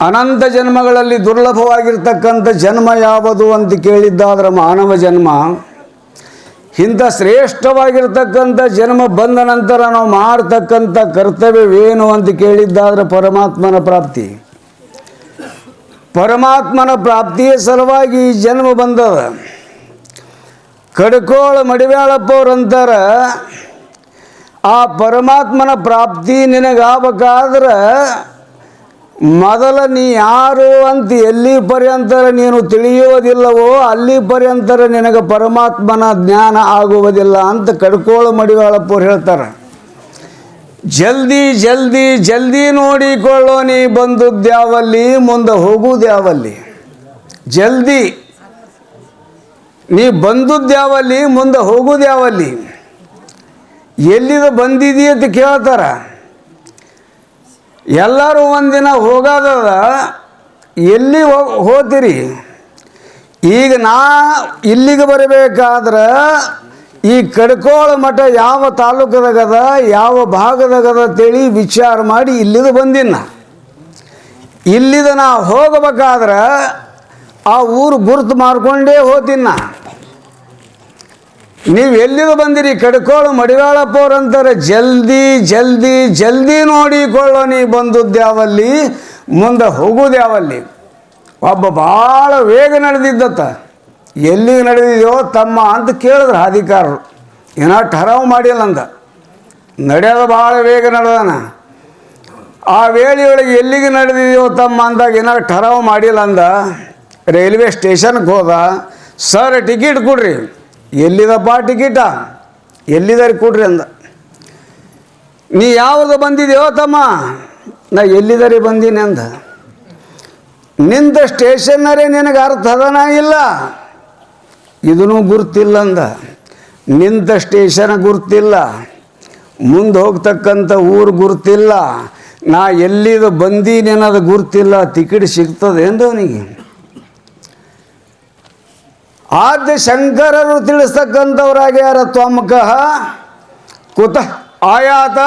ಅನಂತ ಜನ್ಮಗಳಲ್ಲಿ ದುರ್ಲಭವಾಗಿರ್ತಕ್ಕಂಥ ಜನ್ಮ ಯಾವುದು ಅಂತ ಕೇಳಿದ್ದಾದ್ರೆ ಮಾನವ ಜನ್ಮ. ಇಂಥ ಶ್ರೇಷ್ಠವಾಗಿರ್ತಕ್ಕಂಥ ಜನ್ಮ ಬಂದ ನಂತರ ನಾವು ಮಾಡ್ತಕ್ಕಂಥ ಕರ್ತವ್ಯವೇನು ಅಂತ ಕೇಳಿದ್ದಾದ್ರೆ ಪರಮಾತ್ಮನ ಪ್ರಾಪ್ತಿ. ಪರಮಾತ್ಮನ ಪ್ರಾಪ್ತಿಯ ಸಲುವಾಗಿ ಈ ಜನ್ಮ ಬಂದದ. ಕಡ್ಕೋಳ ಮಡಿವಾಳಪ್ಪವ್ರಂತಾರ ಆ ಪರಮಾತ್ಮನ ಪ್ರಾಪ್ತಿ ನಿನಗಾಗಬೇಕಾದ್ರೆ ಮೊದಲ ನೀ ಯಾರು ಅಂತ ಎಲ್ಲಿ ಪರ್ಯಂತರ ನೀನು ತಿಳಿಯುವುದಿಲ್ಲವೋ, ಅಲ್ಲಿ ಪರ್ಯಂತರ ನಿನಗೆ ಪರಮಾತ್ಮನ ಜ್ಞಾನ ಆಗುವುದಿಲ್ಲ ಅಂತ ಕಡ್ಕೋಳ ಮಡಿವಾಳಪ್ಪರು ಹೇಳ್ತಾರೆ. ಜಲ್ದಿ ಜಲ್ದಿ ಜಲ್ದಿ ನೋಡಿಕೊಳ್ಳೋ ನೀ ಬಂದದ್ಯಾವಲ್ಲಿ ಮುಂದೆ ಹೋಗುದ್ಯಾವಲ್ಲಿ ಜಲ್ದಿ. ನೀ ಬಂದದ್ಯಾವಲ್ಲಿ ಮುಂದೆ ಹೋಗುದ್ಯಾವಲ್ಲಿ ಎಲ್ಲಿದ ಬಂದಿದಿ ಅಂತ ಕೇಳ್ತಾರ. ಎಲ್ಲರೂ ಒಂದಿನ ಹೋಗೋದದ, ಎಲ್ಲಿ ಹೋಗ್ತೀರಿ ಈಗ ನಾ ಇಲ್ಲಿಗೆ ಬರಬೇಕಾದ್ರೆ, ಈ ಕಡ್ಕೋಳ ಮಠ ಯಾವ ತಾಲೂಕದಾಗದ, ಯಾವ ಭಾಗದಾಗದ ತಿಳಿ ವಿಚಾರ ಮಾಡಿ ಇಲ್ಲಿದ ಬಂದಿನ ಇಲ್ಲಿದ ನಾ ಹೋಗಬೇಕಾದ್ರೆ, ಆ ಊರು ಗುರುತು ಮಾಡ್ಕೊಂಡೇ ಹೋತೀನಿ ನಾ ನೀವು ಎಲ್ಲಿಗೆ ಬಂದಿರಿ? ಕಡ್ಕೋಳು ಮಡಿವಾಳಪ್ಪವ್ರಂತಾರೆ ಜಲ್ದಿ ಜಲ್ದಿ ಜಲ್ದಿ ನೋಡಿಕೊಳ್ಳೋ ನೀ ಬಂದಿದ್ದ್ಯಾವಲ್ಲಿ ಮುಂದೆ ಹೋಗುದ್ಯಾವಲ್ಲಿ ಒಬ್ಬ ಭಾಳ ವೇಗ ನಡೆದಿದ್ದತ್ತ. ಎಲ್ಲಿಗೆ ನಡೆದಿದೆಯೋ ತಮ್ಮ ಅಂತ ಕೇಳಿದ್ರು ಅಧಿಕಾರರು ಏನೋ ಠರಾವ್ ಮಾಡಿಲ್ಲ ಅಂದ. ನಡೆಯೋದು ಭಾಳ ವೇಗ ನಡೆದಾನ. ಆ ವೇಳೆಯೊಳಗೆ ಎಲ್ಲಿಗೆ ನಡೆದಿದೆಯೋ ತಮ್ಮ ಅಂದಾಗ ಏನಾರು ಠರಾವ್ ಮಾಡಿಲ್ಲ ಅಂದ. ರೈಲ್ವೆ ಸ್ಟೇಷನ್ಗೆ ಹೋದ. ಸರ್, ಟಿಕೆಟ್ ಕೊಡ್ರಿ. ಎಲ್ಲಿದಪ್ಪ ಟಿಕೆಟ ಎಲ್ಲಿದ್ದಾರೆ ಕೊಡ್ರಿ ಅಂದ. ನೀ ಯಾವ್ದು ಬಂದಿದೆಯೋ ತಮ್ಮ? ನಾ ಎಲ್ಲಿದ್ದಾರೆ ಬಂದೀನಿ ಅಂದ. ನಿಂದ ಸ್ಟೇಷನ್ನರೇ ನಿನಗೆ ಅರ್ಥ ಅದನ ಇಲ್ಲ. ಇದೂ ಗುರ್ತಿಲ್ಲ ಅಂದ. ನಿಂತ ಸ್ಟೇಷನ್ ಗುರ್ತಿಲ್ಲ. ಮುಂದೆ ಹೋಗ್ತಕ್ಕಂಥ ಊರು ಗುರ್ತಿಲ್ಲ. ನಾ ಎಲ್ಲಿದು ಬಂದೀನಿ ಅನ್ನೋದು ಗುರ್ತಿಲ್ಲ. ಟಿಕೆಟ್ ಸಿಗ್ತದೆ ಅಂದವನಿಗೆ ಆದ್ಯ ಶಂಕರರು ತಿಳಿಸ್ತಕ್ಕಂಥವ್ರಾಗ್ಯಾರ ತ್ವಮಕಃ ಕುತ ಆಯಾತ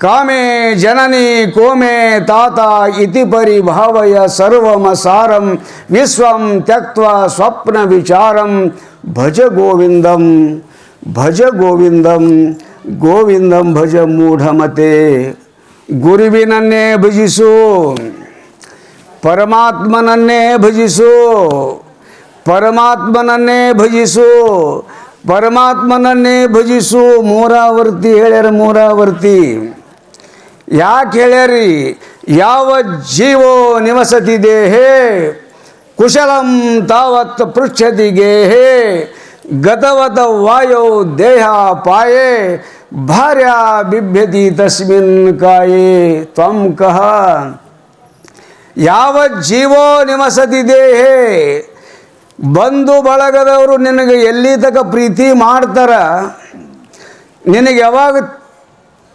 ಕಾಮೇ ಜನನಿ ಕೋಮೆ ತಾತ ಇತಿ ಪರಿಭಾವಯ ಸರ್ವಮ ಸಾರಂ ವಿಶ್ವಂ ತ್ಯಕ್ವ ಸ್ವಪ್ನ ವಿಚಾರಂ ಭಜ ಗೋವಿಂದಂ ಭಜ ಗೋವಿಂದಂ ಗೋವಿಂದಂ ಭಜ ಮೂಢಮತೆ ಗುರುವಿನನ್ನೇ ಭಜಿಸು ಪರಮಾತ್ಮನನ್ನೇ ಭಜಿಸು ಪರಮಾತ್ಮನನ್ನೇ ಭಜಿಸು. ಪರಮಾತ್ಮನನ್ನೇ ಭಜಿಸು. ಮೂರಾವರ್ತಿ ಹೇಳ್ಯಾರ ಮೂರಾವರ್ತಿ. ಯಾಕೆ ಹೇಳ್ಯಾರಿ? ಯಾವ ಜೀವೋ ನಿವಸತಿ ದೇಹೇ ಕುಶಲಂ ತಾವತ್ ಪೃಚ್ಛತಿ ಗೇಹೇ ಗತವತ ವಾಯೋ ದೇಹ ಪಾಯೇ? ಭಾರ್ಯ ಬಿಭ್ಯತಿ ತಸ್ಮಿನ್ ಕಾಯೇ? ತ್ವಂ ಕಹ. ಯಾವ ಜೀವೋ ನಿವಸತಿ ದೇಹೇ ಬಂಧು ಬಳಗದವರು ನಿನಗೆ ಎಲ್ಲಿ ತಕ ಪ್ರೀತಿ ಮಾಡ್ತಾರ? ನಿನಗೆ ಯಾವಾಗ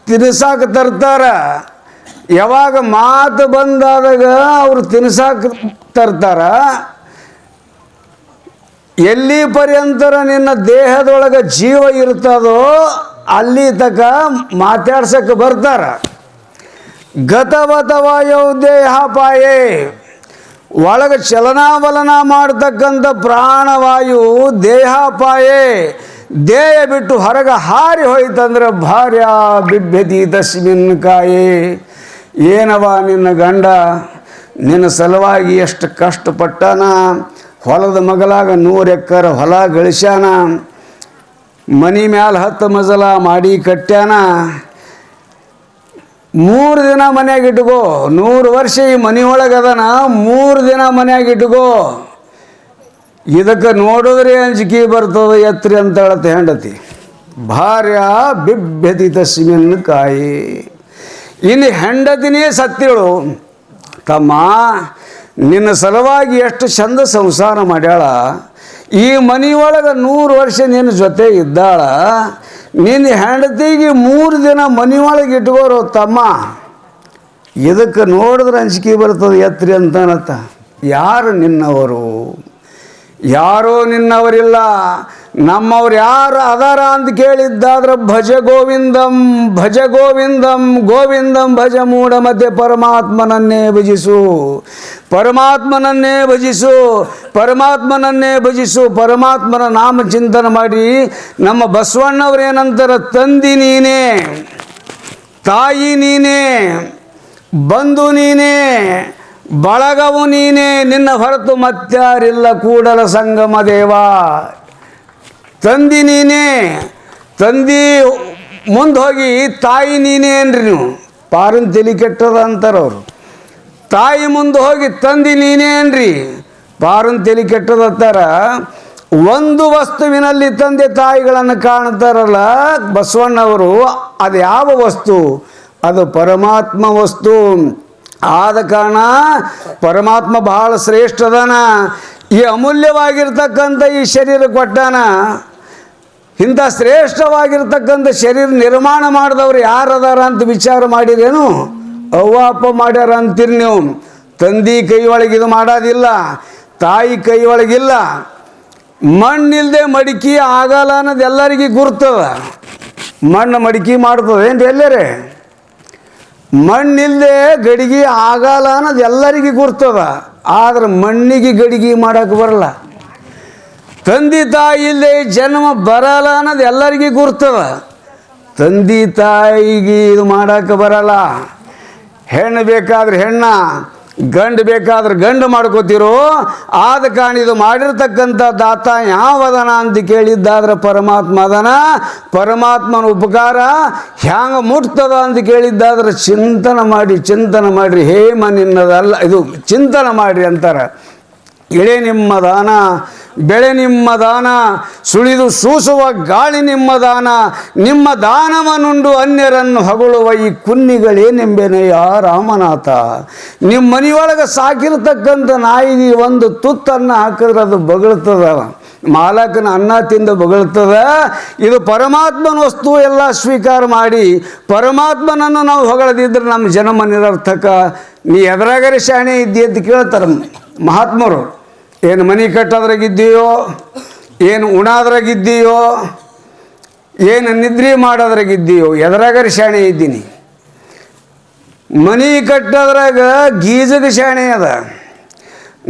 ತಿನ್ಸಾಕ ತರ್ತಾರ? ಯಾವಾಗ ಮಾತು ಬಂದಾದಾಗ ಅವರು ತಿನ್ಸಾಕ ತರ್ತಾರ? ಎಲ್ಲಿ ಪರ್ಯಂತರ ನಿನ್ನ ದೇಹದೊಳಗೆ ಜೀವ ಇರ್ತದೋ ಅಲ್ಲಿ ತಕ ಮಾತಾಡ್ಸಕ್ಕೆ ಬರ್ತಾರ. ಗತವತವಾಯೋ ದೇಹ ಪಾಯೇ ಒಳಗೆ ಚಲನಾವಲನ ಮಾಡತಕ್ಕಂಥ ಪ್ರಾಣವಾಯು ದೇಹ ಪಾಯೇ ದೇಹ ಬಿಟ್ಟು ಹೊರಗೆ ಹಾರಿ ಹೋಯ್ತಂದ್ರೆ ಭಾರ್ಯ ಬಿಭ್ಯತಿ ತಸ್ಮಿನ್ ಕಾಯೇ. ಏನವ ನಿನ್ನ ಗಂಡ? ನಿನ್ನ ಸಲುವಾಗಿ ಎಷ್ಟು ಕಷ್ಟಪಟ್ಟಾನ? ಹೊಲದ ಮಗಲಾಗ ನೂರು ಎಕ್ಕರ ಹೊಲ ಗಳಿಸ್ಯಾನ? ಮನಿ ಮ್ಯಾಲ ಹತ್ತು ಮಜಲ ಮಾಡಿ ಕಟ್ಟ್ಯಾನ? ಮೂರು ದಿನ ಮನ್ಯಾಗ ಇಟ್ಕೋ. ನೂರು ವರ್ಷ ಈ ಮನೆಯೊಳಗೆ ಅದನ, ಮೂರು ದಿನ ಮನ್ಯಾಗ ಇಟ್ಕೋ. ಇದಕ್ಕೆ ನೋಡಿದ್ರೆ ಅಂಜಿಕೆ ಬರ್ತದೆ ಎತ್ರಿ ಅಂತ ಹೇಳತ್ತೆ ಹೆಂಡತಿ. ಭಾರ್ಯ ಬಿಭ್ಯತಿ ತಸ್ಮಿನ್ ಕಾಯಿ. ಇನ್ನು ಹೆಂಡತಿನೇ ಸತ್ತಿಳು. ತಮ್ಮ, ನಿನ್ನ ಸಲುವಾಗಿ ಎಷ್ಟು ಚಂದ ಸಂಸಾರ ಮಾಡ್ಯಾಳ. ಈ ಮನೆಯೊಳಗೆ ನೂರು ವರ್ಷ ನಿನ್ನ ಜೊತೆ ಇದ್ದಾಳ. ನಿನ್ನ ಹೆಂಡತಿಗೆ ಮೂರು ದಿನ ಮನೆಯೊಳಗೆ ಇಟ್ಕೋರು ತಮ್ಮ. ಇದಕ್ಕೆ ನೋಡಿದ್ರೆ ಅಂಜಿಕೆ ಬರ್ತದೆ, ಎತ್ರಿ ಅನ್ನತ್ತ. ಯಾರು ನಿನ್ನವರು? ಯಾರೋ ನಿನ್ನವರಿಲ್ಲ. ನಮ್ಮವ್ರು ಯಾರು ಅದಾರ ಅಂತ ಕೇಳಿದ್ದಾದ್ರೆ ಭಜ ಗೋವಿಂದಂ ಭಜ ಗೋವಿಂದಂ ಗೋವಿಂದಂ ಭಜ ಮೂಢ ಮಧ್ಯೆ ಪರಮಾತ್ಮನನ್ನೇ ಭಜಿಸು. ಪರಮಾತ್ಮನನ್ನೇ ಭಜಿಸು ಪರಮಾತ್ಮನನ್ನೇ ಭಜಿಸು, ಪರಮಾತ್ಮನ ನಾಮ ಚಿಂತನೆ ಮಾಡಿ, ನಮ್ಮ ಬಸವಣ್ಣವ್ರು ಏನಂತಾರೆ, ತಂದಿ ನೀನೇ, ತಾಯಿ ನೀನೇ, ಬಂಧು ನೀನೇ, ಬಳಗವು ನೀನೇ, ನಿನ್ನ ಹೊರತು ಮತ್ತಾರಿಲ್ಲ ಕೂಡಲ ಸಂಗಮ ದೇವ. ತಂದಿ ನೀನೇ, ತಂದಿ ಮುಂದೆ ಹೋಗಿ ತಾಯಿ ನೀನೇ ಏನ್ರಿ ನೀವು. ಪಾರನ್ ತಲೆ ಕೆಟ್ಟದ ಅಂತಾರೆ ಅವರು. ತಾಯಿ ಮುಂದೆ ಹೋಗಿ ತಂದಿ ನೀನೇ ಏನ್ರಿ ಪಾರನ್ ತಲೆ ಕೆಟ್ಟದತ್ತಾರ ಒಂದು ವಸ್ತುವಿನಲ್ಲಿ ತಂದೆ ತಾಯಿಗಳನ್ನು ಕಾಣ್ತಾರಲ್ಲ ಬಸವಣ್ಣವರು ಅದು ಯಾವ ವಸ್ತು? ಅದು ಪರಮಾತ್ಮ ವಸ್ತು. ಆದ ಕಾರಣ ಪರಮಾತ್ಮ ಬಹಳ ಶ್ರೇಷ್ಠದನ ಈ ಅಮೂಲ್ಯವಾಗಿರ್ತಕ್ಕಂಥ ಈ ಶರೀರ ಕೊಟ್ಟಾನ. ಇಂಥ ಶ್ರೇಷ್ಠವಾಗಿರ್ತಕ್ಕಂಥ ಶರೀರ ನಿರ್ಮಾಣ ಮಾಡಿದವ್ರು ಯಾರದಾರ ಅಂತ ವಿಚಾರ ಮಾಡಿರೇನು? ಅವ್ವ, ಅಪ್ಪ ಮಾಡ್ಯಾರ ಅಂತೀರಿ ನೀವು. ತಂದಿ ಕೈ ಒಳಗೆ ಇದು ಮಾಡೋದಿಲ್ಲ, ತಾಯಿ ಕೈ ಒಳಗಿಲ್ಲ ಮಣ್ಣಿಲ್ಲದೆ ಮಡಿಕೆ ಆಗಲ್ಲ ಅನ್ನೋದು ಎಲ್ಲರಿಗೂ ಗುರ್ತದ ಮಣ್ಣು ಮಡಿಕೆ ಮಾಡ್ತದೆ ಏನು ಎಲ್ಲರೇ? ಮಣ್ಣಿಲ್ಲದೆ ಗಡಿಗೆ ಆಗಲ್ಲ ಅನ್ನೋದು ಎಲ್ಲರಿಗೂ ಗುರ್ತದ ಆದ್ರೆ ಮಣ್ಣಿಗೆ ಗಡಿಗೆ ಮಾಡೋಕೆ ಬರಲ್ಲ. ತಂದೆ ತಾಯಿ ಇಲ್ಲದೆ ಜನ್ಮ ಬರಲ್ಲ ಅನ್ನೋದು ಎಲ್ಲರಿಗೂ ಗುರ್ತದ. ತಂದೆ ತಾಯಿಗೆ ಇದು ಮಾಡೋಕ್ಕೆ ಬರಲ್ಲ. ಹೆಣ್ಣು ಬೇಕಾದ್ರೆ ಹೆಣ್ಣ, ಗಂಡು ಬೇಕಾದ್ರೆ ಗಂಡು ಮಾಡ್ಕೋತಿರೋ, ಆದ ಕಾರಣ ಇದು ಮಾಡಿರ್ತಕ್ಕಂಥ ದಾತ ಯಾವದನ ಅಂತ ಕೇಳಿದ್ದಾದ್ರೆ ಪರಮಾತ್ಮ ಅದನ. ಪರಮಾತ್ಮನ ಉಪಕಾರ ಹ್ಯಾಂಗ ಮುಟ್ತದ ಅಂತ ಕೇಳಿದ್ದಾದ್ರೆ ಚಿಂತನೆ ಮಾಡಿ ಚಿಂತನೆ ಮಾಡಿರಿ. ಹೇಮ ನಿನ್ನದಲ್ಲ ಇದು ಚಿಂತನೆ ಮಾಡಿರಿ ಅಂತಾರೆ. ಇಳೆ ನಿಮ್ಮ ದಾನ. ಬೆಳೆ ನಿಮ್ಮ ದಾನ, ಸುಳಿದು ಸೂಸುವ ಗಾಳಿ ನಿಮ್ಮ ದಾನ, ನಿಮ್ಮ ದಾನವನುಂಡು ಅನ್ಯರನ್ನು ಹೊಗಳುವ ಈ ಕುನ್ನಿಗಳೇನೆಂಬೆನೆಯ ರಾಮನಾಥ. ನಿಮ್ಮ ಮನೆಯೊಳಗೆ ಸಾಕಿರ್ತಕ್ಕಂಥ ನಾಯಿಗೆ ಒಂದು ತುತ್ತನ್ನು ಹಾಕಿದ್ರೆ ಅದು ಬಗಳ್ತದ. ಮಾಲಕನ ಅನ್ನ ತಿಂದು ಬಗಳ್ತದ. ಇದು ಪರಮಾತ್ಮನ ವಸ್ತು ಎಲ್ಲ ಸ್ವೀಕಾರ ಮಾಡಿ ಪರಮಾತ್ಮನನ್ನು ನಾವು ಹೊಗಳದಿದ್ರೆ ನಮ್ಮ ಜನ್ಮ ನಿರರ್ಥಕ. ನೀ ಎದರಾಗರೆ ಶಾಣೆ ಇದ್ದಿ ಅಂತ ಕೇಳ್ತಾರೆ ಮಹಾತ್ಮರು. ಏನು ಮನೆ ಕಟ್ಟೋದ್ರಾಗಿದ್ದೀಯೋ, ಏನು ಉಣಾದ್ರಾಗಿದ್ದೀಯೋ, ಏನು ನಿದ್ರೆ ಮಾಡೋದ್ರಾಗಿದ್ದೀಯೋ ಎದ್ರಾಗರ ಶಾಣೆ ಇದ್ದೀನಿ. ಮನೆ ಕಟ್ಟೋದ್ರಾಗ ಗೀಜಗ ಶಾಣೆ ಅದ.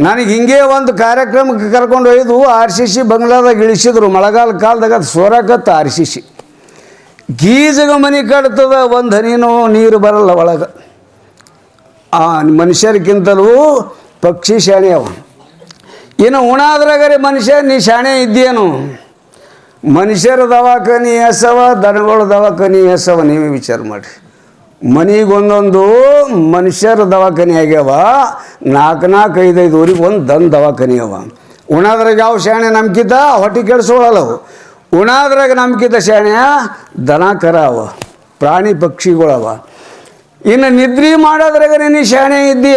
ನನಗೆ ಹಿಂಗೆ ಒಂದು ಕಾರ್ಯಕ್ರಮಕ್ಕೆ ಕರ್ಕೊಂಡು ಒಯ್ದು ಆರ್ ಸಿ ಸಿ ಬಂಗ್ಲಾದಾಗ ಇಳಿಸಿದ್ರು. ಮಳೆಗಾಲ ಕಾಲದಾಗ ಅದು ಸೋರಾಕತ್ತ ಆರ್ ಸಿ ಸಿ. ಗೀಜಗ ಮನೆ ಕಟ್ತದ, ಒಂದು ಹನಿನೋ ನೀರು ಬರಲ್ಲ ಒಳಗೆ. ಆ ಮನುಷ್ಯರಿಗಿಂತಲೂ ಪಕ್ಷಿ ಶಾಣೆ ಅವ. ಇನ್ನು ಉಣಾದ್ರಾಗರೆ ಮನುಷ್ಯ, ನೀ ಶಾಣೆ ಇದ್ದೇನು ಮನುಷ್ಯರ ದವಾಖಾನಿ ಎಸವ, ದನಗಳ ದವಾಖಾನಿ ಎಸವ, ನೀವೇ ವಿಚಾರ ಮಾಡಿರಿ. ಮನೆಗೊಂದೊಂದು ಮನುಷ್ಯರ ದವಾಖಾನಿ ಆಗ್ಯಾವ ನಾಲ್ಕು ನಾಲ್ಕು ಐದೈದು ಊರಿಗೆ ಒಂದು ದನ್ ದವಾಖಾನಿ ಅವ. ಉಣಾದ್ರಾಗ ಯಾವ ಶಾಣೆ ನಂಬಿಕಿದ್ದ ಹೊಟ್ಟೆ ಕೆಡಿಸ್ಕೊಳ್ಳಲ್ಲವು ಉಣಾದ್ರಾಗ ನಂಬಿಕಿದ್ದ ಶಾಣೆ ದನ ಕರ ಅವ, ಪ್ರಾಣಿ ಪಕ್ಷಿಗಳವ ಇನ್ನು ನಿದ್ರಿ ಮಾಡೋದ್ರಾಗ ನೀನು ಶಾಣೆ ಇದ್ದಿ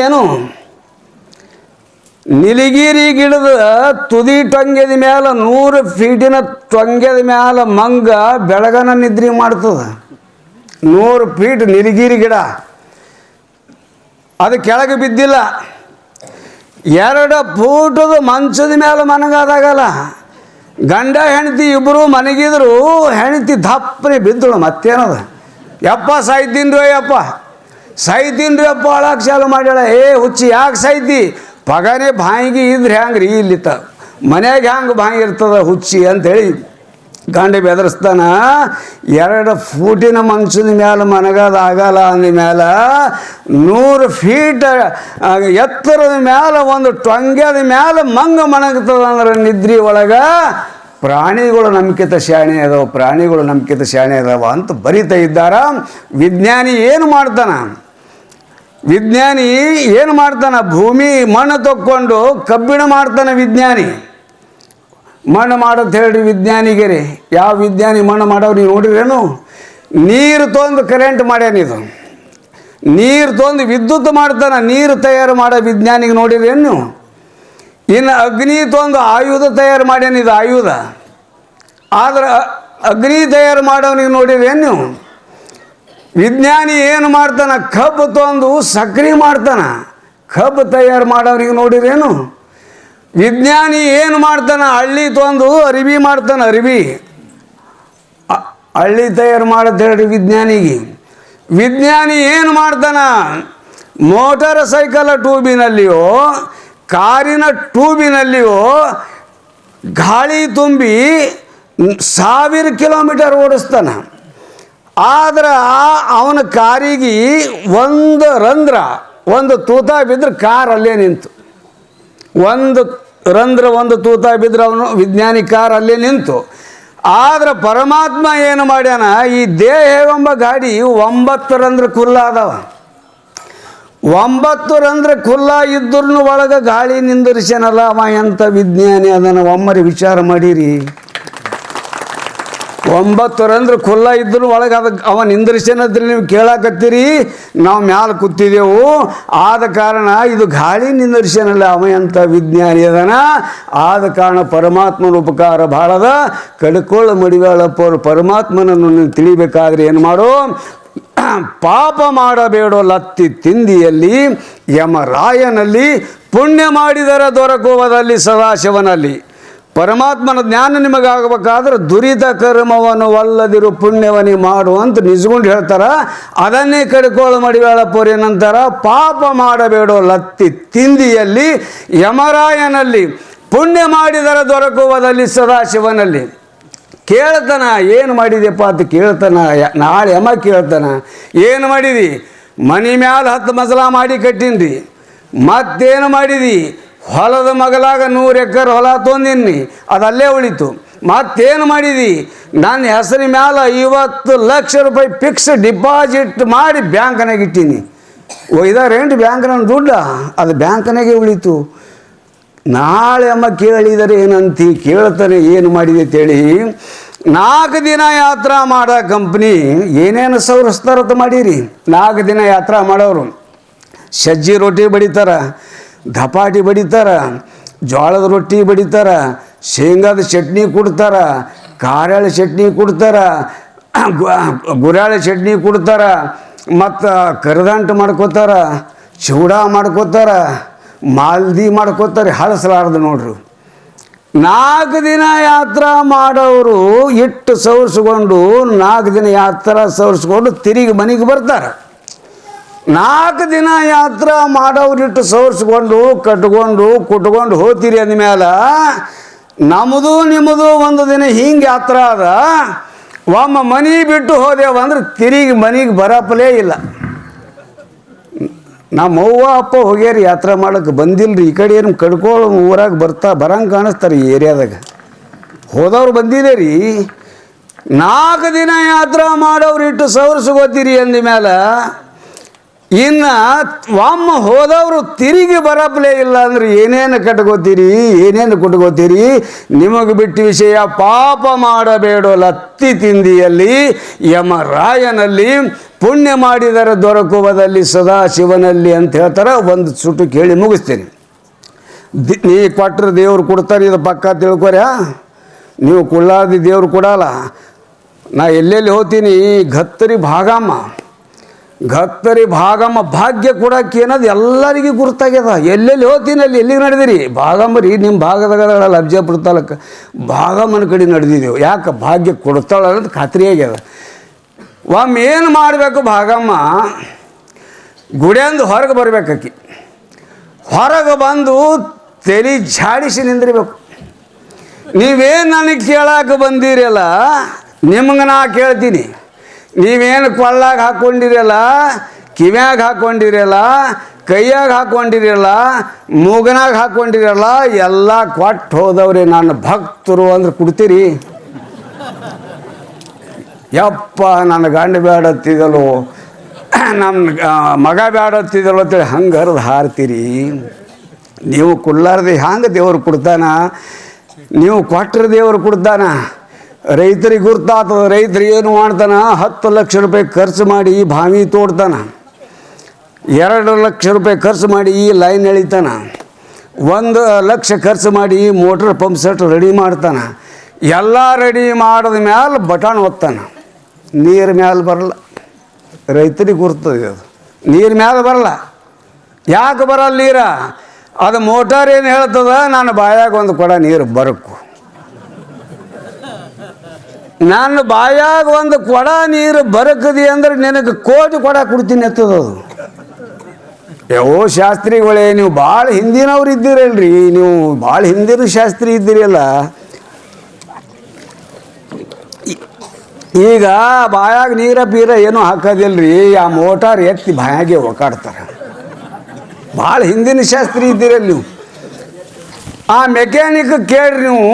ನಿಲಿಗಿರಿ ಗಿಡದ ತುದಿ ಟೊಂಗೆದ ಮ್ಯಾಲ, ನೂರು ಫೀಟಿನ ಟೊಂಗೆದ ಮ್ಯಾಲ ಮಂಗ ಬೆಳಗನ ನಿದ್ರೆ ಮಾಡ್ತದ. ನೂರು ಫೀಟ್ ನಿಲಿಗಿರಿ ಗಿಡ. ಅದು ಕೆಳಗೆ ಬಿದ್ದಿಲ್ಲ. ಎರಡು ಫೂಟದ ಮಂಚದ ಮೇಲೆ ಮನಗಾದಾಗಲ್ಲ. ಗಂಡ, ಹೆಂಡತಿ ಇಬ್ಬರು ಮನಗಿದ್ರು, ಹೆಂಡತಿ ದಪ್ಪನೆ ಬಿದ್ದಳು ಮತ್ತೇನದ. ಯಪ್ಪ ಸಾಯ್ತೀನ್ರಿ ಯಪ್ಪ. ರೀ ಅಪ್ಪ ಅಳಕ್ಕೆ ಚಾಲು ಮಾಡ್ಯಾಳ. ಏ ಹುಚ್ಚಿ, ಯಾಕೆ ಸಾಯ್ತಿ ಪಗನೆ ಬಾಯಿಗೆ ಇದ್ರೆ ಹ್ಯಾಂಗೆ ರೀ ಇಲ್ಲಿತ್ತ. ಮನ್ಯಾಗ ಹ್ಯಾಂಗೆ ಬಾಯಿ ಇರ್ತದ ಹುಚ್ಚಿ ಅಂತೇಳಿ ಗಂಡ ಬೆದರಿಸ್ತಾನ, ಎರಡು ಫೂಟಿನ ಮನುಷ್ಯನ ಮ್ಯಾಲ ಮನಗದ ಆಗಲ್ಲ ಅಂದ ಮೇಲೆ ನೂರು ಫೀಟ್ ಎತ್ತರದ ಮ್ಯಾಲೆ ಒಂದು ಟೊಂಗ್ಯದ ಮ್ಯಾಲ ಮಂಗ ಅಂದ್ರೆ ನಿದ್ರಿ ಒಳಗೆ ಪ್ರಾಣಿಗಳು ನಂಬಿಕೆತ ಶಾಣೆ ಅದಾವ, ಪ್ರಾಣಿಗಳು ನಂಬಿಕೆತ ಶಾಣೆ ಅದಾವ ಅಂತ ಬರಿತಾ ಇದ್ದಾರ. ವಿಜ್ಞಾನಿ ಏನು ಮಾಡ್ತಾನ? ವಿಜ್ಞಾನಿ ಏನು ಮಾಡ್ತಾನೆ? ಭೂಮಿ ಮಣ್ಣು ತಕ್ಕೊಂಡು ಕಬ್ಬಿಣ ಮಾಡ್ತಾನೆ ವಿಜ್ಞಾನಿ. ಮಣ್ಣು ಮಾಡೋದು ಹೇಳಿ ವಿಜ್ಞಾನಿಗೆ ರೀ ಯಾವ ವಿಜ್ಞಾನಿ ಮಣ್ಣು ಮಾಡೋ ನೀವು ನೋಡಿರೇನು? ನೀರು ತೊಂದು ಕರೆಂಟ್ ಮಾಡ್ಯಾನಿದು ನೀರು ತೊಂದು ವಿದ್ಯುತ್ ಮಾಡ್ತಾನೆ, ನೀರು ತಯಾರು ಮಾಡೋ ವಿಜ್ಞಾನಿಗೆ ನೋಡಿರೇನು? ಇನ್ನು ಅಗ್ನಿ ತೊಂದು ಆಯುಧ ತಯಾರು ಮಾಡ್ಯಾನಿದು ಆಯುಧ. ಆದ್ರೆ ಅಗ್ನಿ ತಯಾರು ಮಾಡೋನಿಗೆ ನೋಡಿರೇನು? ವಿಜ್ಞಾನಿ ಏನು ಮಾಡ್ತಾನ? ಕಬ್ಬು ತಂದು ಸಕ್ರೆ ಮಾಡ್ತಾನ. ಕಬ್ಬು ತಯಾರು ಮಾಡೋರಿಗೆ ನೋಡಿರೇನು? ವಿಜ್ಞಾನಿ ಏನು ಮಾಡ್ತಾನ? ಹಳ್ಳಿ ತಂದು ಅರಿವಿ ಮಾಡ್ತಾನ, ಅರಿವಿ. ಹಳ್ಳಿ ತಯಾರು ಹೇಳ್ರಿ ವಿಜ್ಞಾನಿಗೆ. ವಿಜ್ಞಾನಿ ಏನು ಮಾಡ್ತಾನ? ಮೋಟಾರ್ ಸೈಕಲ್ ಟ್ಯೂಬಿನಲ್ಲಿಯೋ ಕಾರಿನ ಟ್ಯೂಬಿನಲ್ಲಿಯೋ ಗಾಳಿ ತುಂಬಿ ಸಾವಿರ ಕಿಲೋಮೀಟರ್ ಓಡಿಸ್ತಾನ. ಆದ್ರೆ ಅವನ ಕಾರಿಗೆ ಒಂದು ರಂಧ್ರ, ಒಂದು ತೂತ ಬಿದ್ದರೆ ಕಾರ್ ಅಲ್ಲೇ ನಿಂತು. ಒಂದು ರಂಧ್ರ, ಒಂದು ತೂತ ಬಿದ್ದರೆ ಅವನು ವಿಜ್ಞಾನಿ ಕಾರ್ ಅಲ್ಲೇ ನಿಂತು. ಆದ್ರೆ ಪರಮಾತ್ಮ ಏನು ಮಾಡ್ಯಾನ, ಈ ದೇಹ ಎಂಬ ಗಾಡಿ ಒಂಬತ್ತು ರಂಧ್ರ ಕುಲ್ಲ ಅದಾವ. ಒಂಬತ್ತು ರಂಧ್ರ ಕುಲ್ಲ ಇದ್ರೂ ಒಳಗೆ ಗಾಳಿ ನಿಂದಿರ್ಸ್ಯಾನಲ್ಲ ಅವ ಎಂಥ ವಿಜ್ಞಾನಿ ಅದನ್ನು ಒಮ್ಮರಿ ವಿಚಾರ ಮಾಡಿರಿ. ಒಂಬತ್ತು ರಂಧ್ರ ಖುಲ್ಲ ಇದ್ರೂ ಒಳಗೆ ಅದಕ್ಕೆ ಅವ ನಿಂದ್ರಿಸ್ಯಾನಂದ್ರೆ ನೀವು ಕೇಳಾಕತ್ತೀರಿ, ನಾವು ಮ್ಯಾಲ ಕೂತಿದ್ದೆವು ಆದ ಕಾರಣ ಇದು ಗಾಳಿ ನಿಂದ್ರಿಸಿನಲ್ಲ ಅವ ಎಂಥ ವಿಜ್ಞಾನಿ ಅದನ? ಆದ ಕಾರಣ ಪರಮಾತ್ಮನ ಉಪಕಾರ ಭಾಳದ ಕಡ್ಕೊಳ್ಳ ಮಡಿವಾಳಪ್ಪ ಅವರು ಪರಮಾತ್ಮನನ್ನು ನೀವು ತಿಳಿಬೇಕಾದ್ರೆ ಏನು ಮಾಡು? ಪಾಪ ಮಾಡಬೇಡೋ ಲತ್ತಿ ತಿಂದಿಯಲ್ಲಿ, ಯಮರಾಯನಲ್ಲಿ ಪುಣ್ಯ ಮಾಡಿದರ ದೊರಕುವುದಲ್ಲಿ ಸದಾಶಿವನಲ್ಲಿ. ಪರಮಾತ್ಮನ ಜ್ಞಾನ ನಿಮಗಾಗಬೇಕಾದ್ರೆ ದುರಿತ ಕರ್ಮವನ್ನು ಒಲ್ಲದಿರು ಪುಣ್ಯವನಿ ಮಾಡು ಅಂತ ನಿಜಗೊಂಡು ಹೇಳ್ತಾರ. ಅದನ್ನೇ ಕಡ್ಕೋಳು ಮಡಿವೇಳಪ್ಪವ್ರು ನಂತರ ಪಾಪ ಮಾಡಬೇಡೋ ಲತ್ತಿ ತಿಂದಿಯಲ್ಲಿ ಯಮರಾಯನಲ್ಲಿ ಪುಣ್ಯ ಮಾಡಿದರೆ ದೊರಕುವುದಲ್ಲಿ ಸದಾಶಿವನಲ್ಲಿ. ಕೇಳ್ತಾನ, ಏನು ಮಾಡಿದೆಯಪ್ಪ ಅಂತ ಕೇಳ್ತಾನ, ನಾಳೆ ಯಮ ಕೇಳ್ತಾನ. ಏನು ಮಾಡಿದಿ? ಮನೆ ಮ್ಯಾಲ ಹತ್ತು ಮಸಲ ಮಾಡಿ ಕಟ್ಟಿನ್ರಿ. ಮತ್ತೇನು ಮಾಡಿದಿ? ಹೊಲದ ಮಗಲಾಗ ನೂರು ಎಕರೆ ಹೊಲ ತೊಂದಿನಿ ಅದಲ್ಲೇ ಉಳಿತು. ಮತ್ತೇನು ಮಾಡಿದಿ? ನನ್ನ ಹೆಸರಿನ ಮ್ಯಾಲ ಐವತ್ತು ಲಕ್ಷ ರೂಪಾಯಿ ಫಿಕ್ಸ್ ಡಿಪಾಸಿಟ್ ಮಾಡಿ ಬ್ಯಾಂಕ್ನಾಗ ಇಟ್ಟೀನಿ. ಒಯ್ದಾರೇನ್ರಿ ಬ್ಯಾಂಕ್ನ ದುಡ್ಡ? ಅದು ಬ್ಯಾಂಕ್ನಾಗೆ ಉಳಿತು. ನಾಳೆ ಅಮ್ಮ ಕೇಳಿದರೆ ಏನಂತಿ? ಕೇಳ್ತಾನೆ, ಏನು ಮಾಡಿದೆ ಅಂತೇಳಿ. ನಾಲ್ಕು ದಿನ ಯಾತ್ರಾ ಮಾಡೋ ಕಂಪ್ನಿ ಏನೇನು ಸೌರಸ್ತಾರತ ಮಾಡೀರಿ? ನಾಲ್ಕು ದಿನ ಯಾತ್ರಾ ಮಾಡೋರು. ಸಜ್ಜಿ ರೊಟ್ಟಿ ಬಡಿತಾರ. ಧಪಾಟಿ ಬಡಿತಾರ ಜೋಳದ ರೊಟ್ಟಿ ಬಡಿತಾರ, ಶೇಂಗಾದ ಚಟ್ನಿ ಕೊಡ್ತಾರ ಕಾರಾಳ ಚಟ್ನಿ ಕೊಡ್ತಾರ ಗುರಾಳ ಚಟ್ನಿ ಕೊಡ್ತಾರ, ಮತ್ತು ಕರದಂಟು ಮಾಡ್ಕೋತಾರ, ಚೂಡ ಮಾಡ್ಕೋತಾರ, ಮಾಲ್ದಿ ಮಾಡ್ಕೋತಾರೆ, ಹಳಸಲಾರ್ದು ನೋಡ್ರಿ. ನಾಲ್ಕು ದಿನ ಯಾತ್ರಾ ಮಾಡೋರು ಇಟ್ಟು ಸವರ್ಸ್ಕೊಂಡು ನಾಲ್ಕು ದಿನ ಯಾತ್ರಾ ಸವರ್ಸ್ಕೊಂಡು ತಿರುಗಿ ಮನೆಗೆ ಬರ್ತಾರೆ. ನಾಲ್ಕು ದಿನ ಯಾತ್ರ ಮಾಡೋರಿಟ್ಟು ಇಟ್ಟು ಸವರ್ಸ್ಕೊಂಡು ಕಟ್ಕೊಂಡು, ಕುಟ್ಕೊಂಡು ಹೋಗ್ತೀರಿ ಅಂದಮೇಲೆ ನಮ್ಮದು ನಿಮ್ಮದು ಒಂದು ದಿನ ಹಿಂಗೆ ಯಾತ್ರ ಅದ. ಒಮ್ಮ ಮನೆ ಬಿಟ್ಟು ಹೋದೆವು ಅಂದ್ರೆ ತಿರುಗಿ ಮನೆಗೆ ಬರಪ್ಪಲೇ ಇಲ್ಲ. ನಮ್ಮ ಅವ್ವ, ಅಪ್ಪ ಹೋಗ್ಯಾರ ಯಾತ್ರೆ ಮಾಡಕ್ಕೆ ಬಂದಿಲ್ಲರಿ ಈ ಕಡೆ ಏನು ಕಡ್ಕೊಳ್ಳೋ ಊರಾಗ ಬರ್ತಾ ಬರಂಗೆ ಕಾಣಿಸ್ತಾರೆ ಈ ಏರಿಯಾದಾಗ. ಹೋದವ್ರು ಬಂದಿದೆ ರೀ. ನಾಲ್ಕು ದಿನ ಯಾತ್ರೆ ಮಾಡೋರು ಇಟ್ಟು ಸವರ್ಸ್ಕೋತೀರಿ ಅಂದ ಮೇಲೆ ಇನ್ನು ವಾಮ ಹೋದವರು ತಿರುಗಿ ಬರಪ್ಲೇ ಇಲ್ಲ ಅಂದ್ರೆ ಏನೇನು ಕಟ್ಕೋತೀರಿ, ಏನೇನು ಕುಟ್ಕೋತೀರಿ? ನಿಮಗೆ ಬಿಟ್ಟು ವಿಷಯ ಪಾಪ ಮಾಡಬೇಡ ಲತ್ತಿ ತಿಂದಿಯಲ್ಲಿ ಯಮರಾಯನಲ್ಲಿ ಪುಣ್ಯ ಮಾಡಿದರೆ ದೊರಕುವುದಲ್ಲಿ ಸದಾ ಶಿವನಲ್ಲಿ ಅಂತ ಹೇಳ್ತಾರೆ. ಒಂದು ಸುಟ್ಟು ಕೇಳಿ ಮುಗಿಸ್ತೀನಿ. ನೀ ಕೊಟ್ಟರೆ ದೇವ್ರು ಕೊಡ್ತಾರೆ, ಇದು ಪಕ್ಕ ತಿಳ್ಕೊರ್ಯಾ? ನೀವು ಕುಳ್ಳಾದಿ ದೇವ್ರು ಕೊಡಲ್ಲ. ನಾ ಎಲ್ಲೆಲ್ಲಿ ಹೋಗ್ತೀನಿ? ಗತ್ತರಿ ಭಾಗಮ್ಮ. ಗತ್ತರಿ ಭಾಗಮ್ಮ ಭಾಗ್ಯ ಕೊಡಕ್ಕೆ ಏನದು ಎಲ್ಲರಿಗೂ ಗುರುತಾಗ್ಯದ. ಎಲ್ಲೆಲ್ಲಿ ಹೋಗ್ತೀನಿ ಅಲ್ಲಿ ಎಲ್ಲಿಗೆ ನಡೆದಿರಿ? ಭಾಗಮ್ಮರಿ ನಿಮ್ಮ ಭಾಗದಾಗ ಅಬ್ಜಾಪುರ ತಾಲೂಕು. ಭಾಗಮ್ಮನ ಕಡೆ ನಡೆದಿದ್ದೆವು ಯಾಕೆ? ಭಾಗ್ಯ ಕೊಡ್ತಾಳ ಅನ್ನೋದು ಖಾತ್ರಿ ಆಗ್ಯದ. ಒಮ್ಮೆ ಏನು ಮಾಡಬೇಕು ಭಾಗಮ್ಮ? ಗುಡಿಯಂದು ಹೊರಗೆ ಬರ್ಬೇಕಾಕಿ ಹೊರಗೆ ಬಂದು ತಲೆ ಝಾಡಿಸಿ ನಿಂದಿರಬೇಕು. ನೀವೇನು ನನಗೆ ಕೇಳಕ್ಕೆ ಬಂದಿರಲ್ಲ, ನಿಮ್ಗೆ ನಾ ಕೇಳ್ತೀನಿ. ನೀವೇನು ಕೊಳ್ಳಾಗ ಹಾಕ್ಕೊಂಡಿರಲ್ಲ ಕಿವ್ಯಾಗ ಹಾಕ್ಕೊಂಡಿರಲ್ಲ ಕೈಯಾಗ ಹಾಕ್ಕೊಂಡಿರಲ್ಲ ಮೂಗನಾಗ ಹಾಕ್ಕೊಂಡಿರಲ್ಲ ಎಲ್ಲ ಕೊಟ್ಟು ಹೋದವ್ರಿ ನನ್ನ ಭಕ್ತರು ಅಂದ್ರೆ ಕೊಡ್ತೀರಿ? ಯಪ್ಪ, ನನ್ನ ಗಂಡ ಬೇಡತ್ತಿದಲು ನನ್ನ ಮಗ ಬೇಡತ್ತಿದಲು ಅಂತೇಳಿ ಹಂಗೆ ಹರಿದು ಹಾರ್ತೀರಿ? ನೀವು ಕೊಡ್ಲಾರ್ದೆ ಹ್ಯಾಂಗೆ ದೇವ್ರು ಕೊಡ್ತಾನ? ನೀವು ಕೊಟ್ಟರೆ ದೇವ್ರು ಕೊಡ್ತಾನ? ರೈತರಿಗೆ ಗುರ್ತಾತದ ರೈತರು ಏನು ಮಾಡ್ತಾನ? ಹತ್ತು ಲಕ್ಷ ರೂಪಾಯಿ ಖರ್ಚು ಮಾಡಿ ಬಾವಿ ತೋಡ್ತಾನ. ಎರಡು ಲಕ್ಷ ರೂಪಾಯಿ ಖರ್ಚು ಮಾಡಿ ಈ ಲೈನ್ ಎಳಿತಾನ. ಒಂದು ಲಕ್ಷ ಖರ್ಚು ಮಾಡಿ ಮೋಟ್ರ್ ಪಂಪ್ ಸೆಟ್ ರೆಡಿ ಮಾಡ್ತಾನೆ. ಎಲ್ಲ ರೆಡಿ ಮಾಡಿದ ಮ್ಯಾಲೆ ಬಟನ್ ಒತ್ತಾನೆ. ನೀರು ಮ್ಯಾಲೆ ಬರಲ್ಲ. ರೈತರಿಗೆ ಗುರ್ತದೆ ಅದು ನೀರು ಮ್ಯಾಲೆ ಬರಲ್ಲ. ಯಾಕೆ ಬರಲ್ಲ ನೀರ? ಅದು ಮೋಟಾರ್ ಏನು ಹೇಳ್ತದ? ನಾನು ಬಾಯಾಗ ಒಂದು ಕೊಡ ನೀರು ಬರಕು. ನಾನು ಬಾಯಾಗ ಒಂದು ಕೊಡ ನೀರು ಬರಕದಿ ಅಂದ್ರೆ ನಿನಗೆ ಕೋಟಿ ಕೊಡ ಕೊಡ್ತೀನಿ ಎತ್ತದ ಯಾವ ಶಾಸ್ತ್ರಿಗಳೇ, ನೀವು ಭಾಳ ಹಿಂದಿನವ್ರು ಇದ್ದೀರಲ್ರಿ. ನೀವು ಭಾಳ ಹಿಂದಿನ ಶಾಸ್ತ್ರಿ ಇದ್ದೀರಿ ಅಲ್ಲ. ಈಗ ಬಾಯಾಗ ನೀರ ಪೀರ ಏನೂ ಹಾಕೋದಿಲ್ರಿ. ಆ ಮೋಟಾರ್ ಎತ್ತಿ ಬಾಯಾಗೆ ಒಕಾಡ್ತಾರೆ. ಭಾಳ ಹಿಂದಿನ ಶಾಸ್ತ್ರಿ ಇದ್ದೀರಲ್ಲ ನೀವು. ಆ ಮೆಕ್ಯಾನಿಕ್ ಕೇಳ್ರಿ ನೀವು.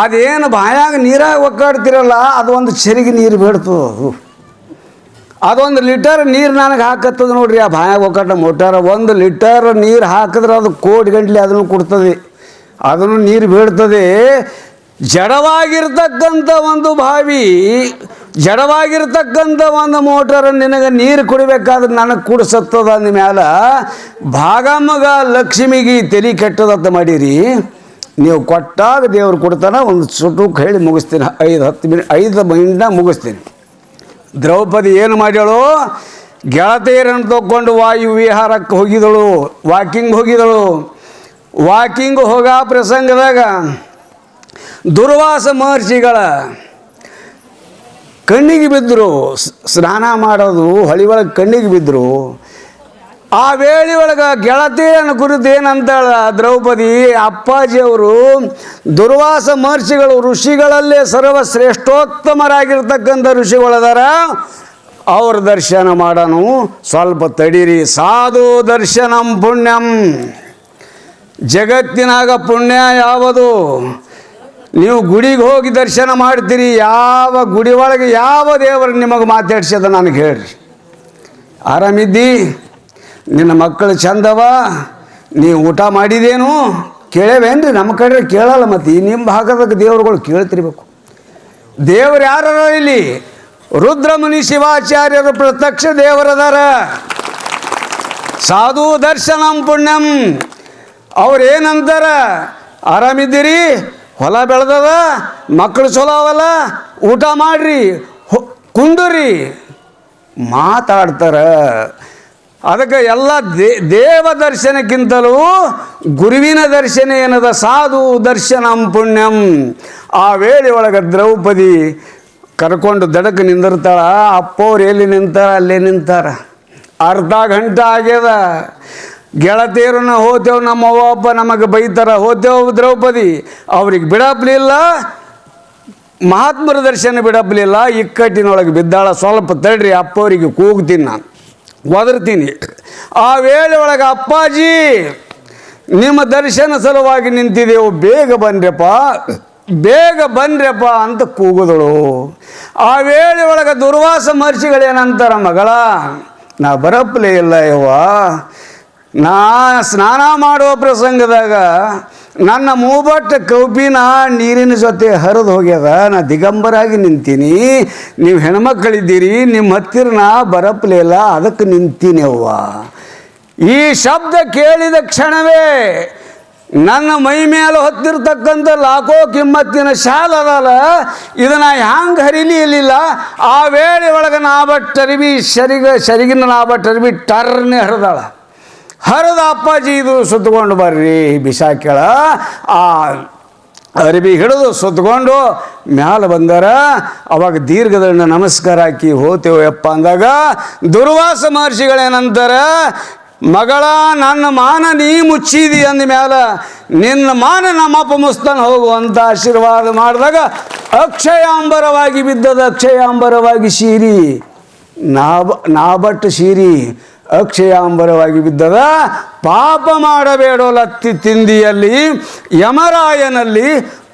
ಅದೇನು ಬಾಯಾಗ ನೀರಾಗ ಒಗ್ಗಾಡ್ತಿರಲ್ಲ ಅದು ಒಂದು ಚೆರಿಗೆ ನೀರು ಬೇಡ್ತದ ಅದು. ಅದೊಂದು ಲೀಟರ್ ನೀರು ನನಗೆ ಹಾಕತ್ತದ ನೋಡ್ರಿ, ಆ ಬಾಯಾಗ ಒಗ್ಗಟ್ಟ ಮೋಟಾರ. ಒಂದು ಲೀಟರ್ ನೀರು ಹಾಕಿದ್ರೆ ಅದು ಕೋಟಿ ಗಂಟ್ಲೆ ಅದನ್ನು ಕೊಡ್ತದೆ. ಅದನ್ನು ನೀರು ಬೀಳ್ತದೆ. ಜಡವಾಗಿರ್ತಕ್ಕಂಥ ಒಂದು ಬಾವಿ, ಜಡವಾಗಿರ್ತಕ್ಕಂಥ ಒಂದು ಮೋಟರ್ ನಿನಗೆ ನೀರು ಕುಡಿಬೇಕಾದ್ರೆ ನನಗೆ ಕುಡಿಸತ್ತದ ಅಂದ ಮ್ಯಾಲ ಭಾಗಮ್ಮಗ ಲಕ್ಷ್ಮಿಗೆ ತಲೆ ಕೆಟ್ಟದತ್ತ ಮಾಡಿರಿ. ನೀವು ಕೊಟ್ಟಾಗ ದೇವರು ಕೊಡ್ತಾನೆ, ಒಂದು ಸುಟ್ಟು ಹೇಳಿ ಮುಗಿಸ್ತೀನಿ. ಐದು, ಹತ್ತು ಮಿನಿಟ್ ಐದು ಮಿನಿಟ್ನ ಮುಗಿಸ್ತೀನಿ. ದ್ರೌಪದಿ ಏನು ಮಾಡ್ಯಾಳು, ಗೆಳತಿಯರನ್ನು ತಗೊಂಡು ವಾಯು ವಿಹಾರಕ್ಕೆ ಹೋಗಿದಳು, ವಾಕಿಂಗ್ ಹೋಗಿದಳು. ವಾಕಿಂಗ್ ಹೋಗೋ ಪ್ರಸಂಗದಾಗ ದುರ್ವಾಸ ಮಹರ್ಷಿಗಳ ಕಣ್ಣಿಗೆ ಬಿದ್ದರು. ಸ್ನಾನ ಮಾಡೋದು, ಹೊಳಿ ಒಳಗೆ ಕಣ್ಣಿಗೆ ಬಿದ್ದರು. ಆ ವೇಳೆ ಒಳಗೆ ಗೆಳತಿಯನ್ನು ಕುರಿತು ಏನಂತಾಳ ದ್ರೌಪದಿ, ಅಪ್ಪಾಜಿಯವರು ದುರ್ವಾಸ ಮಹರ್ಷಿಗಳು, ಋಷಿಗಳಲ್ಲೇ ಸರ್ವಶ್ರೇಷ್ಠೋತ್ತಮರಾಗಿರ್ತಕ್ಕಂಥ ಋಷಿಗಳದಾರ. ಅವ್ರ ದರ್ಶನ ಮಾಡನು. ಸ್ವಲ್ಪ ತಡೀರಿ. ಸಾಧು ದರ್ಶನಂ ಪುಣ್ಯಂ. ಜಗತ್ತಿನಾಗ ಪುಣ್ಯ ಯಾವುದು? ನೀವು ಗುಡಿಗೆ ಹೋಗಿ ದರ್ಶನ ಮಾಡ್ತೀರಿ. ಯಾವ ಗುಡಿ ಒಳಗೆ ಯಾವ ದೇವರು ನಿಮಗೆ ಮಾತಾಡ್ಸಿದ ನನಗೆ ಹೇಳ್ರಿ. ಆರಾಮಿದ್ದಿ? ನಿನ್ನ ಮಕ್ಕಳು ಚಂದವ? ನೀವು ಊಟ ಮಾಡಿದೇನು? ಕೇಳೇವೇನ್ರಿ ನಮ್ಮ ಕಡೆ ಕೇಳಲ್ಲ ಮತ್ತು ಈ ನಿಮ್ಮ ಭಾಗದಾಗ ದೇವರುಗಳು ಕೇಳ್ತಿರ್ಬೇಕು. ದೇವ್ರು ಯಾರ ಇಲ್ಲಿ? ರುದ್ರಮುನಿ ಶಿವಾಚಾರ್ಯರು ಪ್ರತ್ಯಕ್ಷ ದೇವರದಾರ. ಸಾಧು ದರ್ಶನಂ ಪುಣ್ಯಂ. ಅವ್ರು ಏನಂತಾರ ಆರಾಮಿದ್ದೀರಿ? ಹೊಲ ಬೆಳೆದದ? ಮಕ್ಕಳು ಚಲೋ ಅವಲ್ಲ? ಊಟ ಮಾಡ್ರಿ. ಕುಂಡ್ರಿ ಮಾತಾಡ್ತಾರ. ಅದಕ್ಕೆ ಎಲ್ಲ ದೇವ ದರ್ಶನಕ್ಕಿಂತಲೂ ಗುರುವಿನ ದರ್ಶನ ಏನದ? ಸಾಧು ದರ್ಶನಂ ಪುಣ್ಯಂ. ಆ ವೇಳೆ ಒಳಗೆ ದ್ರೌಪದಿ ಕರ್ಕೊಂಡು ದಡಕ್ಕೆ ನಿಂದಿರ್ತಾಳ ಅಪ್ಪವ್ರು ಎಲ್ಲಿ ನಿಂತಾರ? ಅಲ್ಲೇ ನಿಂತಾರ. ಅರ್ಧ ಗಂಟೆ ಆಗ್ಯದ. ಗೆಳತಿಯರನ್ನ ಹೋತೇವು, ನಮ್ಮ ಅವ್ವ ಅಪ್ಪ ನಮಗೆ ಬೈತಾರ, ಹೋತೇವು ದ್ರೌಪದಿ. ಅವ್ರಿಗೆ ಬಿಡಪ್ಲಿಲ್ಲ, ಮಹಾತ್ಮರ ದರ್ಶನ ಬಿಡಪ್ಲಿಲ್ಲ, ಇಕ್ಕಟ್ಟಿನೊಳಗೆ ಬಿದ್ದಾಳ, ಸ್ವಲ್ಪ ತಡ್ರಿ ಅಪ್ಪವರಿಗೆ ಕೂಗ್ತೀನಿ ನಾನು. ಒದರ್ತೀನಿ. ಆ ವೇಳೆ ಒಳಗೆ ಅಪ್ಪಾಜಿ, ನಿಮ್ಮ ದರ್ಶನ ಸಲುವಾಗಿ ನಿಂತಿದ್ದೆವು ಬೇಗ ಬನ್ರಪ್ಪ ಬೇಗ ಬನ್ರಪ್ಪ ಅಂತ ಕೂಗಿದಳು. ಆ ವೇಳೆ ಒಳಗೆ ದುರ್ವಾಸ ಮಹರ್ಷಿಗಳೇನಂತಾರ ಮಗಳ, ನಾ ಬರಪ್ಪಲೇ ಇಲ್ಲ ಯವ್ವ. ನಾ ಸ್ನಾನ ಮಾಡುವ ಪ್ರಸಂಗದಾಗ ನನ್ನ ಮೂಬಟ್ಟ ಕೌಪಿನ ನೀರಿನ ಜೊತೆ ಹರಿದು ಹೋಗ್ಯದ. ನಾ ದಿಗಂಬರಾಗಿ ನಿಂತೀನಿ. ನೀವು ಹೆಣ್ಮಕ್ಕಳಿದ್ದೀರಿ ನಿಮ್ಮ ಹತ್ತಿರ ನಾ ಬರಪ್ಲಿಲ್ಲ ಅದಕ್ಕೆ ನಿಂತೀನಿ ಅವ್ವ. ಈ ಶಬ್ದ ಕೇಳಿದ ಕ್ಷಣವೇ ನನ್ನ ಮೈ ಮೇಲೆ ಹೊತ್ತಿರ್ತಕ್ಕಂಥ ಲಾಕೋ ಕಿಮ್ಮತ್ತಿನ ಶಾಲ ಅದಲ್ಲ, ಇದನ್ನು ಹ್ಯಾಂಗೆ ಹರಿಲಿ ಇರಲಿಲ್ಲ ಆ ವೇಳೆ ಒಳಗೆ ನಾಬಟ್ಟರಿಬಿ ಸರಿಗ ಸರಿಗಿನ ನಾಬಟ್ಟರಿಬಿ ಟರ್ನೆ ಹರಿದಾಳ. ಹರಿದ ಅಪ್ಪಾಜಿ ಇದು ಸುತ್ತಕೊಂಡು ಬರ್ರಿ ಬಿಸಾಕ್ಯಾಳ. ಆ ಅರಿಬಿ ಹಿಡಿದು ಸುತ್ತಕೊಂಡು ಮ್ಯಾಲ ಬಂದಾರ. ಅವಾಗ ದೀರ್ಘದಂಡ ನಮಸ್ಕಾರ ಹಾಕಿ ಹೋತೇವಪ್ಪ ಅಂದಾಗ, ದುರ್ವಾಸ ಮಹರ್ಷಿಗಳೇನಂತಾರ, ಮಗಳ ನನ್ನ ಮಾನ ನೀ ಮುಚ್ಚಿದಿ ಅಂದ ಮ್ಯಾಲ, ನಿನ್ನ ಮಾನ ನಮ್ಮಪ್ಪ ಮುಸ್ತಾನ ಹೋಗು ಅಂತ ಆಶೀರ್ವಾದ ಮಾಡಿದಾಗ ಅಕ್ಷಯಾಂಬರವಾಗಿ ಬಿದ್ದದ ಅಕ್ಷಯಾಂಬರವಾಗಿ ಸೀರಿ ನಾಬ ನಾಬಟ್ಟು ಸೀರಿ ಅಕ್ಷಯಾಂಬರವಾಗಿ ಬಿದ್ದದ ಪಾಪ ಮಾಡಬೇಡೋ ಲತ್ತಿ ತಿಂದಿಯಲ್ಲಿ ಯಮರಾಯನಲ್ಲಿ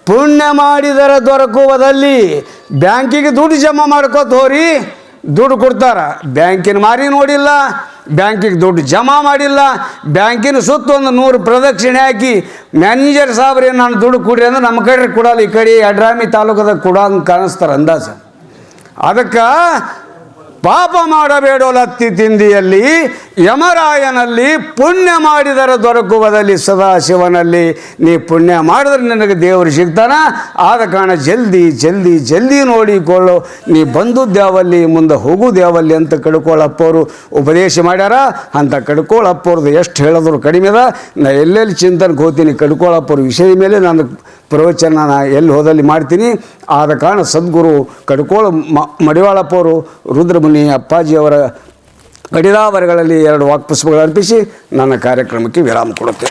ಪುಣ್ಯ ಮಾಡಿದರೆ ದೊರಕುವುದಲ್ಲಿ. ಬ್ಯಾಂಕಿಗೆ ದುಡ್ಡು ಜಮಾ ಮಾಡ್ಕೋತ ಹೋರಿ, ದುಡ್ಡು ಕೊಡ್ತಾರ. ಬ್ಯಾಂಕಿನ ಮಾರಿ ನೋಡಿಲ್ಲ, ಬ್ಯಾಂಕಿಗೆ ದುಡ್ಡು ಜಮಾ ಮಾಡಿಲ್ಲ. ಬ್ಯಾಂಕಿನ ಸುತ್ತ ಒಂದು ನೂರು ಪ್ರದಕ್ಷಿಣೆ ಹಾಕಿ, ಮ್ಯಾನೇಜರ್ ಸಾಬ್ರಿ ನಾನು ದುಡ್ಡು ಕೊಡ್ರಿ ಅಂದ್ರೆ ನಮ್ಮ ಕಡೆ ಕೊಡಲ್ಲ, ಈ ಕಡೆ ಯಡ್ರಾಮಿ ತಾಲೂಕದಾಗ ಕೊಡೋ ಕಾಣಿಸ್ತಾರೆ ಅಂದಾಜ. ಅದಕ್ಕೆ ಪಾಪ ಮಾಡಬೇಡೋ ಲತ್ತಿ ತಿಂದಿಯಲ್ಲಿ ಯಮರಾಯನಲ್ಲಿ ಪುಣ್ಯ ಮಾಡಿದರೆ ದೊರಕುವುದಲ್ಲಿ ಸದಾಶಿವನಲ್ಲಿ. ನೀ ಪುಣ್ಯ ಮಾಡಿದ್ರೆ ನಿನಗೆ ದೇವರು ಸಿಗ್ತಾನ? ಆದ ಕಾರಣ ಜಲ್ದಿ ಜಲ್ದಿ ಜಲ್ದಿ ನೋಡಿಕೊಳ್ಳು. ನೀ ಬಂದುದ್ಯಾವಲ್ಲಿ ಮುಂದೆ ಹೋಗುದ್ಯಾವಲ್ಲಿ ಅಂತ ಕಡ್ಕೊಳ್ಳಪ್ಪವರು ಉಪದೇಶ ಮಾಡ್ಯಾರ. ಅಂತ ಕಡ್ಕೊಳ್ಳಪ್ಪವ್ರದ್ದು ಎಷ್ಟು ಹೇಳಿದ್ರು ಕಡಿಮೆದ ನಾ ಎಲ್ಲೆಲ್ಲಿ ಚಿಂತನೆಗೆ ಹೋಗ್ತೀನಿ ಕಡ್ಕೊಳ್ಳಪ್ಪವ್ರ ವಿಷಯ ಮೇಲೆ ನಾನು ಪ್ರವಚನ ಎಲ್ಲಿ ಹೋದಲ್ಲಿ ಮಾಡ್ತೀನಿ. ಆದ ಕಾರಣ ಸದ್ಗುರು ಕಡ್ಕೋಳ ಮ, ಮಡಿವಾಳಪ್ಪವರು, ರುದ್ರಮುನಿ ಅಪ್ಪಾಜಿಯವರ ಕಡಿದಾವರಗಳಲ್ಲಿ ಎರಡು ವಾಕ್ಪುಷ್ಪಗಳು ಅರ್ಪಿಸಿ ನನ್ನ ಕಾರ್ಯಕ್ರಮಕ್ಕೆ ವಿರಾಮ ಕೊಡುತ್ತೆ